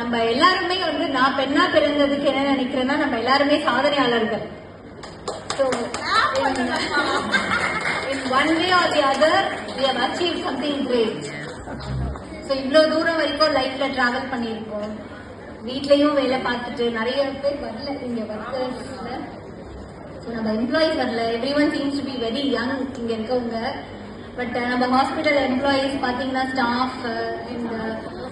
நம்ம எல்லாருமே வந்து நான் பெண்ணா பிறந்ததுக்கு என்ன நினைக்கிறேன்னா நம்ம எல்லாருமே சாதனையாளர்கள். So in one way are the other we have achieved something so இவ்வளோ தூரம் வரைக்கும் லைஃப்ல டிராவல் பண்ணியிருக்கோம். வீட்லயும் வேலை பார்த்துட்டு நிறைய பேர் வரல இங்க ஒர்க்கர்ஸ்ல ஸோ நம்ம எம்ப்ளாயிஸ் வரல. Every one seems to be very young இங்க இருக்கவங்க. பட் நம்ம ஹாஸ்பிட்டல் எம்ப்ளாயீஸ் பார்த்தீங்கன்னா ஸ்டாஃப் இந்த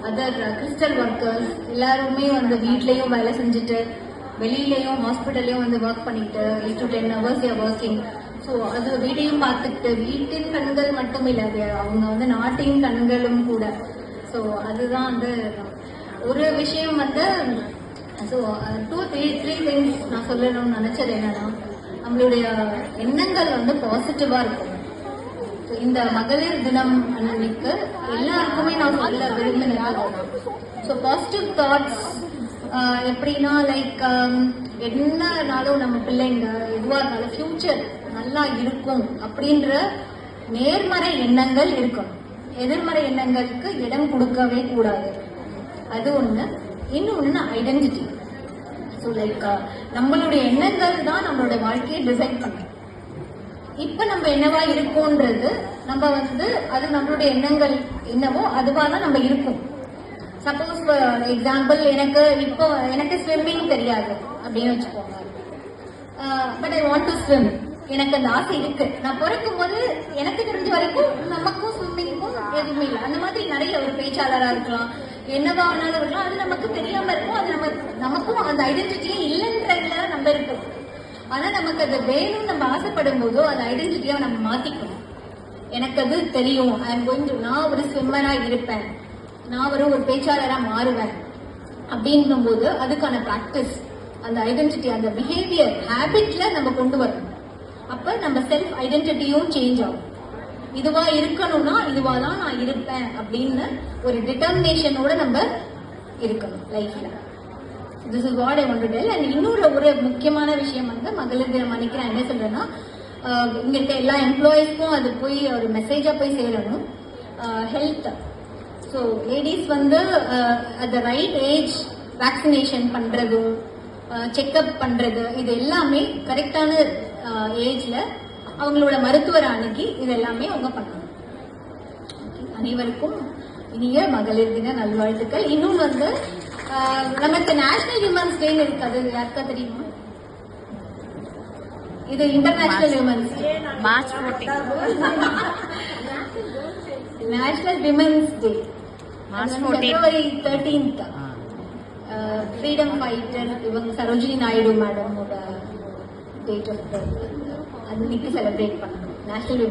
அதர் கிறிஸ்டல் ஒர்க்கர்ஸ் எல்லாருமே வந்து வீட்லேயும் வேலை செஞ்சுட்டு வெளியிலையும் ஹாஸ்பிட்டல்லையும் வந்து ஒர்க் பண்ணிட்டு eight to ten hours a working so அது வீட்டையும் பார்த்துக்கிட்டு வீட்டின் கண்கள் மட்டும் இல்லை அது அவங்க வந்து நாட்டின் கண்களும் கூட. ஸோ அதுதான் வந்து ஒரு விஷயம் வந்து so two three three things நான் சொல்லணும்னு நினச்சது என்னன்னா நம்மளுடைய எண்ணங்கள் வந்து பாசிட்டிவாக இருக்கும். இந்த மகளிர் தினம் அன்னைக்கு எல்லாருக்குமே நான் சொல்ல விரும்பினது ஸோ பாசிட்டிவ் தாட்ஸ் எப்படின்னா லைக் என்னனாலும் நம்ம பிள்ளைங்க எதுவாக இருந்தாலும் ஃபியூச்சர் நல்லா இருக்கும் அப்படின்ற நேர்மறை எண்ணங்கள் இருக்கணும். எதிர்மறை எண்ணங்களுக்கு இடம் கொடுக்கவே கூடாது. அது ஒண்ணு. இன்னொன்னு ஐடென்டிட்டி ஸோ லைக் நம்மளுடைய எண்ணங்கள் தான் நம்மளோட வாழ்க்கையை டிசைட் பண்ணும். இப்ப நம்ம என்னவா இருக்கோன்றது நம்ம வந்து அது நம்மளுடைய எண்ணங்கள் என்னவோ அதுவாக தான் நம்ம இருக்கும். சப்போஸ் எக்ஸாம்பிள் எனக்கு இப்போ எனக்கு ஸ்விம்மிங் தெரியாது அப்படின்னு வச்சுக்கோங்க. But I want to swim எனக்கு அந்த ஆசை இருக்கு. நான் பிறக்கும் போது எனக்கு தெரிஞ்ச வரைக்கும் நமக்கும் ஸ்விம்மிங்க்கும் எதுவுமே இல்லை. அந்த மாதிரி நிறைய ஒரு பேச்சாளராக இருக்கலாம். என்னவா வேணாலும் இருக்கலாம். அது நமக்கு தெரியாம இருக்கும். அது நம்ம நமக்கும் அந்த ஐடென்டிட்டியே இல்லைன்றதுல நம்ம இருக்கும். ஆனா நமக்கு அது வேணும்னு நம்ம ஆசைப்படும் போதோ அந்த ஐடென்டிட்டியை நம்ம மாத்திக்கணும். எனக்கு அது தெரியும். ஐ எம் கோயிங் டு நான் ஒரு ஸ்விம்மரா இருப்பேன். நான் ஒரு ஒரு பேச்சாளரா மாறுவேன். அப்படின்னும் போது அதுக்கான ப்ராக்டிஸ் அந்த ஐடென்டிட்டி அந்த பிஹேவியர் ஹேபிட்ல நம்ம கொண்டு வரணும். அப்ப நம்ம செல்ஃப் ஐடென்டிட்டியும் சேஞ்ச் ஆகும். இதுவா இருக்கணும்னா இதுவா தான் நான் இருப்பேன் அப்படின்னு ஒரு டிட்டர்மினேஷனோட நம்ம இருக்கணும் லைஃப்ல this is what I want to tell and இன்னொரு ஒரு முக்கியமான விஷயம் வந்து மகளிர் தினம் அன்னைக்கு நான் என்ன சொல்றேன்னா இங்கிட்ட இருக்க எல்லா எம்ப்ளாயீஸ்க்கும் அது போய் ஒரு மெசேஜாக போய் சேரணும். ஹெல்த் ஸோ லேடிஸ் வந்து at the right age vaccination பண்ணுறதும் செக்கப் பண்ணுறது இது எல்லாமே கரெக்டான ஏஜில் அவங்களோட மருத்துவரை அணுகி இது எல்லாமே அவங்க பண்ணணும். அனைவருக்கும் இனிய மகளிர் தின நல்வாழ்த்துக்கள். இன்னும் வந்து நமக்கு நேஷனல் விமன்ஸ் டே இருக்காது அது யாருக்கா தெரியுமா? இது international women's day March fourteen national women's day March 14. February thirteenth freedom fighter இவங்க Sarojini Naidu மேடமோட date of birth அன்னைக்கு செலிப்ரேட் பண்ணணும் நேஷனல்